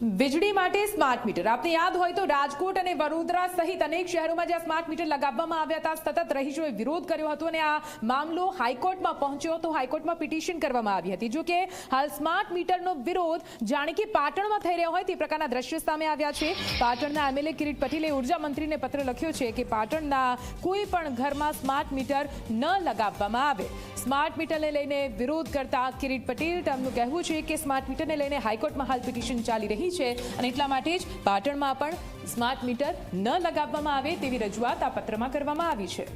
વીજળી માટે smart meter. આપને યાદ હોય તો રાજકોટ અને વડોદરા સહિત અનેક શહેરોમાં જ્યાં સ્માર્ટ મીટર લગાવવામાં આવ્યા હતા, સતત રહીશોએ વિરોધ કર્યો હતો અને આ મામલો હાઈકોર્ટમાં પહોંચ્યો હતો. હાઈકોર્ટમાં પિટિશન કરવામાં આવી હતી. જો કે હાલ સ્માર્ટ મીટરનો વિરોધ જાણે કે પાટણમાં થઈ રહ્યો હોય તે પ્રકારના દ્રશ્યો સામે આવ્યા છે. પાટણના એમએલએ કિરીટ પટેલે ઊર્જા મંત્રીને પત્ર લખ્યો છે કે પાટણના કોઈ પણ ઘરમાં સ્માર્ટ મીટર ન લગાવવામાં આવે. સ્માર્ટ મીટરને લઈને વિરોધ કરતા કિરીટ પટેલ તેમનું કહેવું છે કે સ્માર્ટ મીટરને લઈને હાઈકોર્ટમાં હાલ પિટિશન ચાલી રહી છે અને એટલા માટે જ પાટણમાં પણ સ્માર્ટ મીટર ન લગાવવામાં આવે તેવી રજૂઆત આ પત્રમાં કરવામાં આવી છે.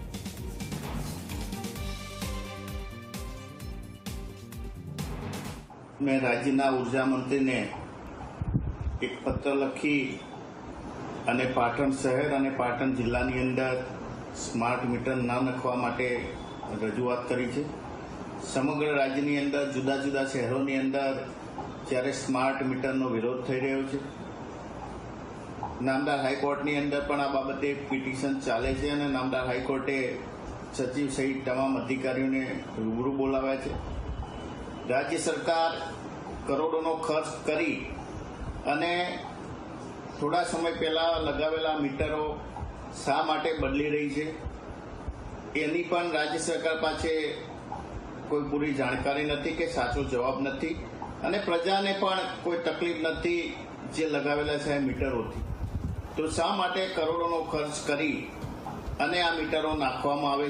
મેં રાજ્યના ઊર્જા મંત્રીને એક પત્ર લખી અને પાટણ શહેર અને પાટણ જિલ્લાની અંદર સ્માર્ટ મીટર ન નખવા માટે રજૂઆત કરી છે. સમગ્ર રાજ્યની અંદર, જુદા જુદા શહેરોની અંદર જ્યારે સ્માર્ટ મીટરનો વિરોધ થઈ રહ્યો છે. નામદાર હાઈકોર્ટની અંદર પણ આ બાબતે પિટિશન ચાલે છે અને નામદાર હાઈકોર્ટે સચિવ સહિત તમામ અધિકારીઓને રૂબરૂ બોલાવ્યા છે. રાજ્ય સરકાર કરોડોનો ખર્ચ કરી અને થોડા સમય પહેલા લગાવેલા મીટરો શા માટે બદલી રહી છે? એની પણ રાજ્ય સરકાર પાસે કોઈ પૂરી જાણકારી નથી કે સાચો જવાબ નથી અને પ્રજાને પણ કોઈ તકલીફ નથી જે લગાવેલા છે મીટરોથી. તો શા માટે કરોડોનો ખર્ચ કરી અને આ મીટરો નાખવામાં આવે